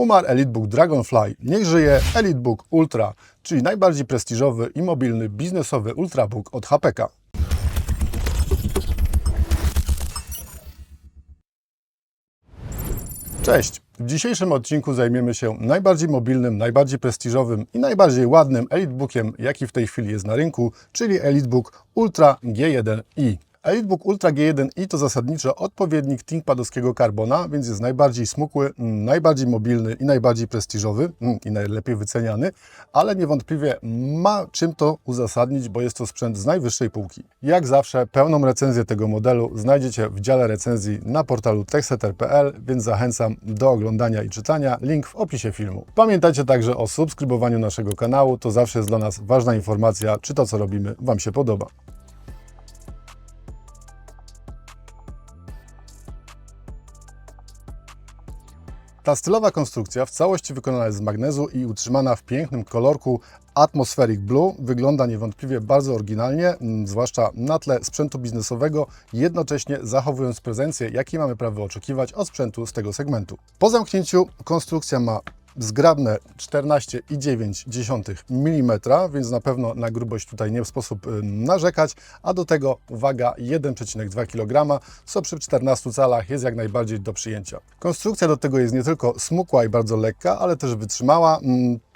Umarł EliteBook Dragonfly. Niech żyje EliteBook Ultra, czyli najbardziej prestiżowy i mobilny biznesowy ultrabook od HPK. Cześć! W dzisiejszym odcinku zajmiemy się najbardziej mobilnym, najbardziej prestiżowym i najbardziej ładnym EliteBookiem, jaki w tej chwili jest na rynku, czyli EliteBook Ultra G1i. EliteBook Ultra G1i to zasadniczo odpowiednik ThinkPadowskiego Carbona, więc jest najbardziej smukły, mm, najbardziej mobilny i najbardziej prestiżowy mm, i najlepiej wyceniany, ale niewątpliwie ma czym to uzasadnić, bo jest to sprzęt z najwyższej półki. Jak zawsze pełną recenzję tego modelu znajdziecie w dziale recenzji na portalu techsetter.pl, więc zachęcam do oglądania i czytania. Link w opisie filmu. Pamiętajcie także o subskrybowaniu naszego kanału, to zawsze jest dla nas ważna informacja, czy to co robimy Wam się podoba. Ta stylowa konstrukcja w całości wykonana jest z magnezu i utrzymana w pięknym kolorku Atmospheric Blue. Wygląda niewątpliwie bardzo oryginalnie, mm, zwłaszcza na tle sprzętu biznesowego, jednocześnie zachowując prezencję, jakiej mamy prawo oczekiwać od sprzętu z tego segmentu. Po zamknięciu konstrukcja ma zgrabne 14,9 mm, więc na pewno na grubość tutaj nie sposób y, narzekać, a do tego uwaga 1,2 kg, co przy 14 calach jest jak najbardziej do przyjęcia. Konstrukcja do tego jest nie tylko smukła i bardzo lekka, ale też wytrzymała.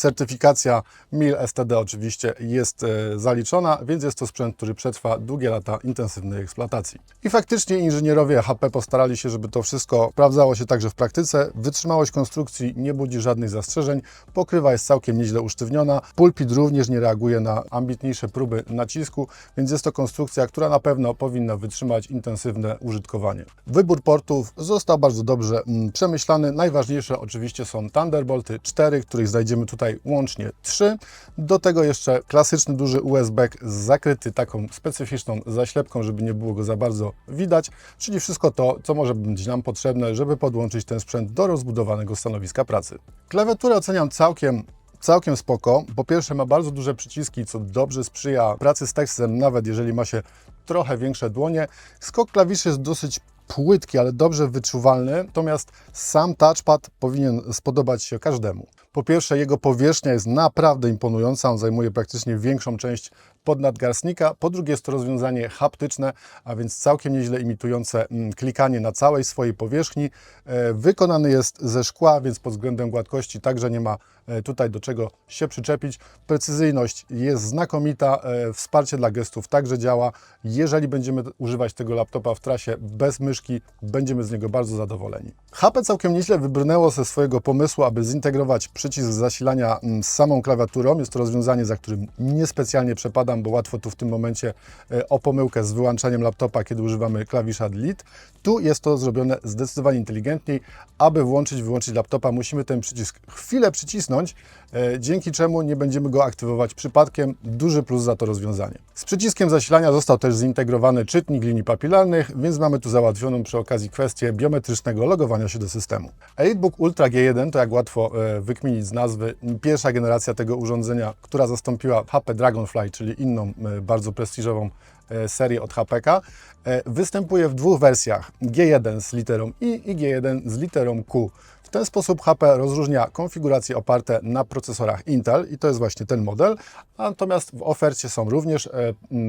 Certyfikacja MIL STD oczywiście jest e, zaliczona, więc jest to sprzęt, który przetrwa długie lata intensywnej eksploatacji. I faktycznie inżynierowie HP postarali się, żeby to wszystko sprawdzało się także w praktyce. Wytrzymałość konstrukcji nie budzi żadnych zastrzeżeń, pokrywa jest całkiem nieźle usztywniona, pulpit również nie reaguje na ambitniejsze próby nacisku, więc jest to konstrukcja, która na pewno powinna wytrzymać intensywne użytkowanie. Wybór portów został bardzo dobrze mm, przemyślany. Najważniejsze oczywiście są Thunderbolty 4, których znajdziemy tutaj łącznie 3. Do tego jeszcze klasyczny duży USB zakryty taką specyficzną zaślepką, żeby nie było go za bardzo widać, czyli wszystko to, co może być nam potrzebne, żeby podłączyć ten sprzęt do rozbudowanego stanowiska pracy. Klawiaturę oceniam całkiem całkiem spoko. Po pierwsze ma bardzo duże przyciski, co dobrze sprzyja pracy z tekstem, nawet jeżeli ma się trochę większe dłonie. Skok klawiszy jest dosyć płytki, ale dobrze wyczuwalny, natomiast sam touchpad powinien spodobać się każdemu. Po pierwsze, jego powierzchnia jest naprawdę imponująca, on zajmuje praktycznie większą część podnadgarstnika. Po drugie, jest to rozwiązanie haptyczne, a więc całkiem nieźle imitujące mm, klikanie na całej swojej powierzchni. E, Wykonany jest ze szkła, więc pod względem gładkości także nie ma e, tutaj do czego się przyczepić. Precyzyjność jest znakomita, e, wsparcie dla gestów także działa. Jeżeli będziemy używać tego laptopa w trasie bez myszki, będziemy z niego bardzo zadowoleni. HP całkiem nieźle wybrnęło ze swojego pomysłu, aby zintegrować przycisk zasilania mm, z samą klawiaturą. Jest to rozwiązanie, za którym niespecjalnie przepadam, bo łatwo tu w tym momencie e, o pomyłkę z wyłączaniem laptopa, kiedy używamy klawisza delete. Tu jest to zrobione zdecydowanie inteligentniej. Aby włączyć, wyłączyć laptopa, musimy ten przycisk chwilę przycisnąć, e, dzięki czemu nie będziemy go aktywować przypadkiem. Duży plus za to rozwiązanie. Z przyciskiem zasilania został też zintegrowany czytnik linii papilarnych, więc mamy tu załatwioną przy okazji kwestię biometrycznego logowania się do systemu. EliteBook Ultra G1 to jak łatwo e, wykminić z nazwy, pierwsza generacja tego urządzenia, która zastąpiła HP Dragonfly, czyli inną e, bardzo prestiżową e, serię od HPK. E, Występuje w dwóch wersjach, G1 z literą I i G1 z literą Q. W ten sposób HP rozróżnia konfiguracje oparte na procesorach Intel i to jest właśnie ten model, natomiast w ofercie są również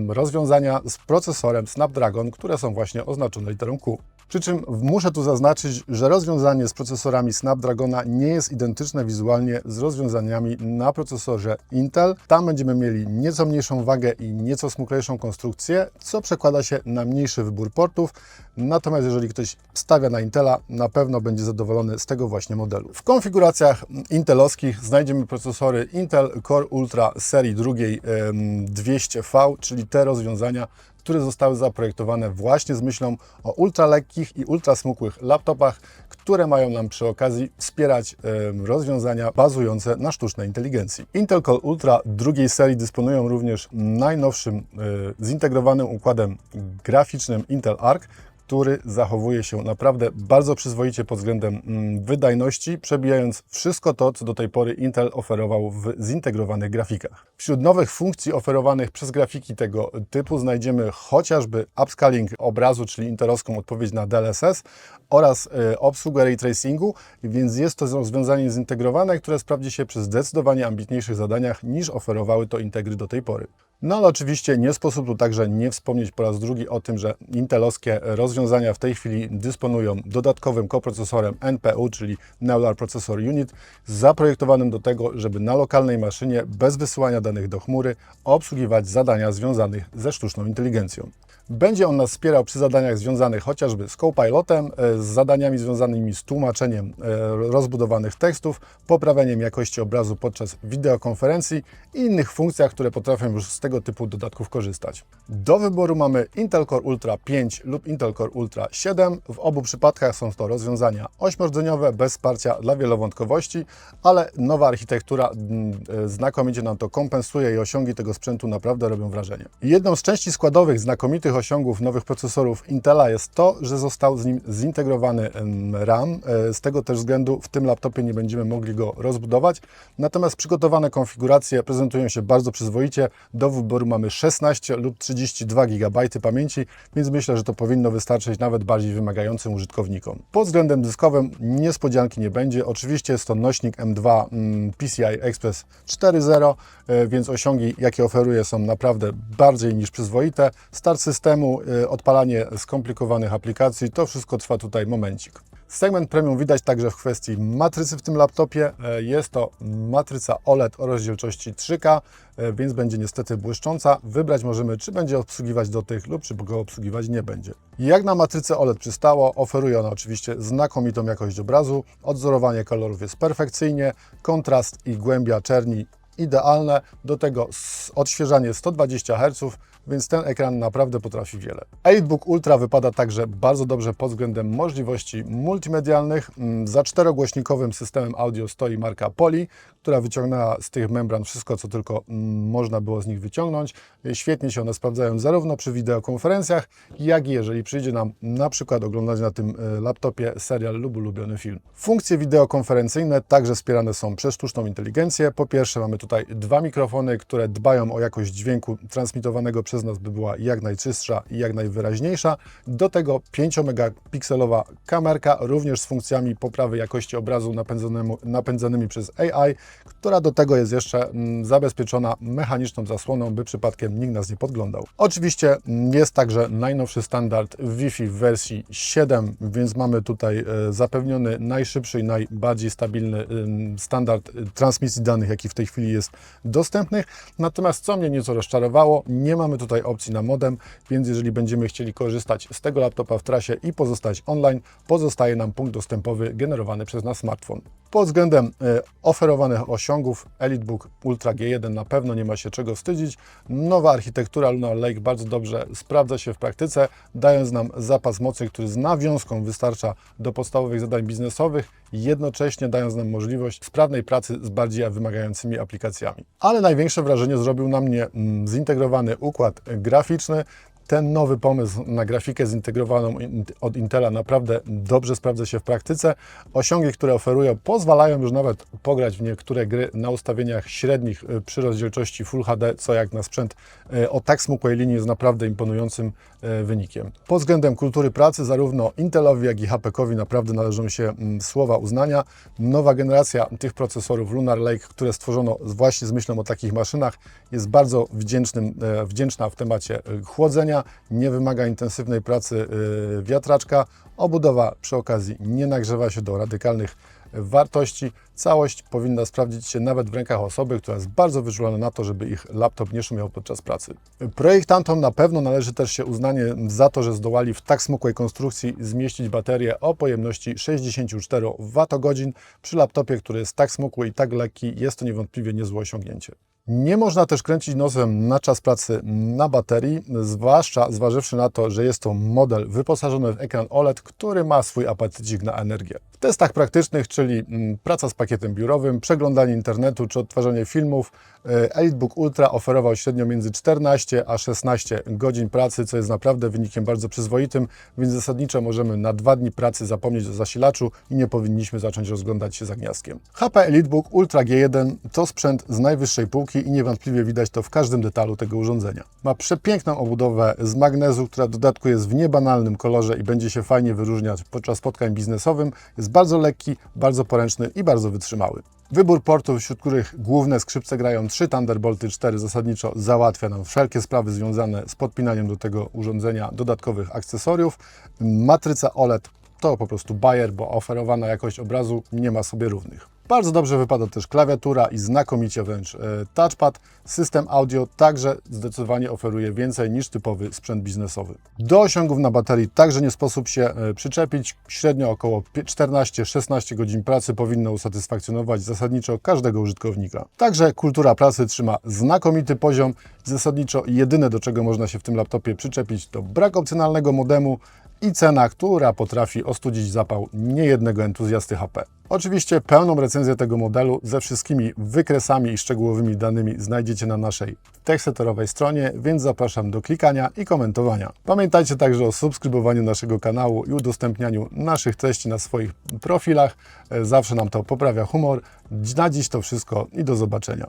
rozwiązania z procesorem Snapdragon, które są właśnie oznaczone literą Q. Przy czym muszę tu zaznaczyć, że rozwiązanie z procesorami Snapdragona nie jest identyczne wizualnie z rozwiązaniami na procesorze Intel. Tam będziemy mieli nieco mniejszą wagę i nieco smuklejszą konstrukcję, co przekłada się na mniejszy wybór portów. Natomiast jeżeli ktoś stawia na Intela, na pewno będzie zadowolony z tego właśnie modelu. W konfiguracjach intelowskich znajdziemy procesory Intel Core Ultra serii drugiej em, 200V, czyli te rozwiązania, które zostały zaprojektowane właśnie z myślą o ultralekkich i ultrasmukłych laptopach, które mają nam przy okazji wspierać em, rozwiązania bazujące na sztucznej inteligencji. Intel Core Ultra drugiej serii dysponują również najnowszym e, zintegrowanym układem graficznym Intel Arc, który zachowuje się naprawdę bardzo przyzwoicie pod względem mm, wydajności, przebijając wszystko to, co do tej pory Intel oferował w zintegrowanych grafikach. Wśród nowych funkcji oferowanych przez grafiki tego typu znajdziemy chociażby upscaling obrazu, czyli intelowską odpowiedź na DLSS oraz y, obsługę ray tracingu, więc jest to rozwiązanie zintegrowane, które sprawdzi się przy zdecydowanie ambitniejszych zadaniach niż oferowały to Integry do tej pory. No ale oczywiście nie sposób tu także nie wspomnieć po raz drugi o tym, że intelowskie rozwiązania w tej chwili dysponują dodatkowym koprocesorem NPU, czyli Neural Processor Unit, zaprojektowanym do tego, żeby na lokalnej maszynie bez wysyłania danych do chmury obsługiwać zadania związanych ze sztuczną inteligencją. Będzie on nas wspierał przy zadaniach związanych chociażby z Copilotem, e, z zadaniami związanymi z tłumaczeniem e, rozbudowanych tekstów, poprawieniem jakości obrazu podczas wideokonferencji i innych funkcjach, które potrafią już z tego typu dodatków korzystać. Do wyboru mamy Intel Core Ultra 5 lub Intel Core Ultra 7. W obu przypadkach są to rozwiązania ośmiordzeniowe bez wsparcia dla wielowątkowości, ale nowa architektura mm, e, znakomicie nam to kompensuje i osiągi tego sprzętu naprawdę robią wrażenie. Jedną z części składowych znakomitych osiągów nowych procesorów Intela jest to, że został z nim zintegrowany RAM. E, Z tego też względu w tym laptopie nie będziemy mogli go rozbudować. Natomiast przygotowane konfiguracje prezentują się bardzo przyzwoicie. Do wyboru mamy 16 lub 32 GB pamięci, więc myślę, że to powinno wystarczyć nawet bardziej wymagającym użytkownikom. Pod względem dyskowym niespodzianki nie będzie. Oczywiście jest to nośnik M2 mm, PCI Express 4.0, e, więc osiągi, jakie oferuje, są naprawdę bardziej niż przyzwoite. Start systemu, e, odpalanie skomplikowanych aplikacji, to wszystko trwa tutaj momencik. Segment premium widać także w kwestii matrycy w tym laptopie. E, Jest to matryca OLED o rozdzielczości 3K, e, więc będzie niestety błyszcząca. Wybrać możemy, czy będzie obsługiwać do tych lub czy go obsługiwać nie będzie. Jak na matrycę OLED przystało, oferuje ona oczywiście znakomitą jakość obrazu. Odzorowanie kolorów jest perfekcyjnie, kontrast i głębia czerni idealne. Do tego odświeżanie 120 Hz, więc ten ekran naprawdę potrafi wiele. EliteBook Ultra wypada także bardzo dobrze pod względem możliwości multimedialnych. Mm, Za czterogłośnikowym systemem audio stoi marka Poly, która wyciągnęła z tych membran wszystko, co tylko mm, można było z nich wyciągnąć. Świetnie się one sprawdzają zarówno przy wideokonferencjach, jak i jeżeli przyjdzie nam na przykład oglądać na tym e, laptopie serial lub ulubiony film. Funkcje wideokonferencyjne także wspierane są przez sztuczną inteligencję. Po pierwsze mamy tutaj dwa mikrofony, które dbają o jakość dźwięku transmitowanego przez nas, by była jak najczystsza i jak najwyraźniejsza. Do tego 5-megapikselowa kamerka, również z funkcjami poprawy jakości obrazu napędzanymi przez AI, która do tego jest jeszcze mm, zabezpieczona mechaniczną zasłoną, by przypadkiem nikt nas nie podglądał. Oczywiście jest także najnowszy standard Wi-Fi w wersji 7, więc mamy tutaj e, zapewniony najszybszy i najbardziej stabilny standard transmisji danych, jaki w tej chwili jest dostępny. Natomiast co mnie nieco rozczarowało, nie mamy tutaj opcji na modem, więc jeżeli będziemy chcieli korzystać z tego laptopa w trasie i pozostać online, pozostaje nam punkt dostępowy generowany przez nasz smartfon. Pod względem e, oferowanych osiągów EliteBook Ultra G1 na pewno nie ma się czego wstydzić. Nowa architektura Lunar Lake bardzo dobrze sprawdza się w praktyce, dając nam zapas mocy, który z nawiązką wystarcza do podstawowych zadań biznesowych, jednocześnie dając nam możliwość sprawnej pracy z bardziej wymagającymi aplikacjami. Ale największe wrażenie zrobił na mnie mm, zintegrowany układ graficzny. Ten nowy pomysł na grafikę zintegrowaną in- od Intela naprawdę dobrze sprawdza się w praktyce. Osiągi, które oferują, pozwalają już nawet pograć w niektóre gry na ustawieniach średnich y, przy rozdzielczości Full HD, co jak na sprzęt y, o tak smukłej linii jest naprawdę imponującym y, wynikiem. Pod względem kultury pracy zarówno Intelowi, jak i HPKowi naprawdę należą się mm, słowa uznania. Nowa generacja tych procesorów Lunar Lake, które stworzono właśnie z myślą o takich maszynach, jest bardzo wdzięcznym, wdzięczna w temacie e, nie wymaga intensywnej pracy e, wiatraczka. Obudowa przy okazji nie nagrzewa się do radykalnych wartości. Całość powinna sprawdzić się nawet w rękach osoby, która jest bardzo wyczulona na to, żeby ich laptop nie szumiał podczas pracy. Projektantom na pewno należy też się uznanie za to, że zdołali w tak smukłej konstrukcji zmieścić baterię o pojemności 64 Wh. Przy laptopie, który jest tak smukły i tak lekki, jest to niewątpliwie niezłe osiągnięcie. Nie można też kręcić nosem na czas pracy na baterii, zwłaszcza zważywszy na to, że jest to model wyposażony w ekran OLED, który ma swój apetycik na energię. W testach praktycznych, czyli mm, praca z pakietem biurowym, przeglądanie internetu czy odtwarzanie filmów, e, EliteBook Ultra oferował średnio między 14 a 16 godzin pracy, co jest naprawdę wynikiem bardzo przyzwoitym, więc zasadniczo możemy na dwa dni pracy zapomnieć o zasilaczu i nie powinniśmy zacząć rozglądać się za gniazdkiem. HP EliteBook Ultra G1 to sprzęt z najwyższej półki i niewątpliwie widać to w każdym detalu tego urządzenia. Ma przepiękną obudowę z magnezu, która w dodatku jest w niebanalnym kolorze i będzie się fajnie wyróżniać podczas spotkań biznesowym. Jest bardzo lekki, bardzo poręczny i bardzo wytrzymały. Wybór portów, wśród których główne skrzypce grają trzy Thunderbolty 4, zasadniczo załatwia nam wszelkie sprawy związane z podpinaniem do tego urządzenia dodatkowych akcesoriów. Matryca OLED to po prostu bajer, bo oferowana jakość obrazu nie ma sobie równych. Bardzo dobrze wypada też klawiatura i znakomicie wręcz e, touchpad. System audio także zdecydowanie oferuje więcej niż typowy sprzęt biznesowy. Do osiągów na baterii także nie sposób się e, przyczepić. Średnio około 14-16 godzin pracy powinno usatysfakcjonować zasadniczo każdego użytkownika. Także kultura pracy trzyma znakomity poziom. Zasadniczo jedyne do czego można się w tym laptopie przyczepić to brak opcjonalnego modemu i cena, która potrafi ostudzić zapał niejednego entuzjasty HP. Oczywiście pełną recenzję tego modelu ze wszystkimi wykresami i szczegółowymi danymi znajdziecie na naszej techseterowej stronie, więc zapraszam do klikania i komentowania. Pamiętajcie także o subskrybowaniu naszego kanału i udostępnianiu naszych treści na swoich profilach. Zawsze nam to poprawia humor. Na dziś to wszystko i do zobaczenia.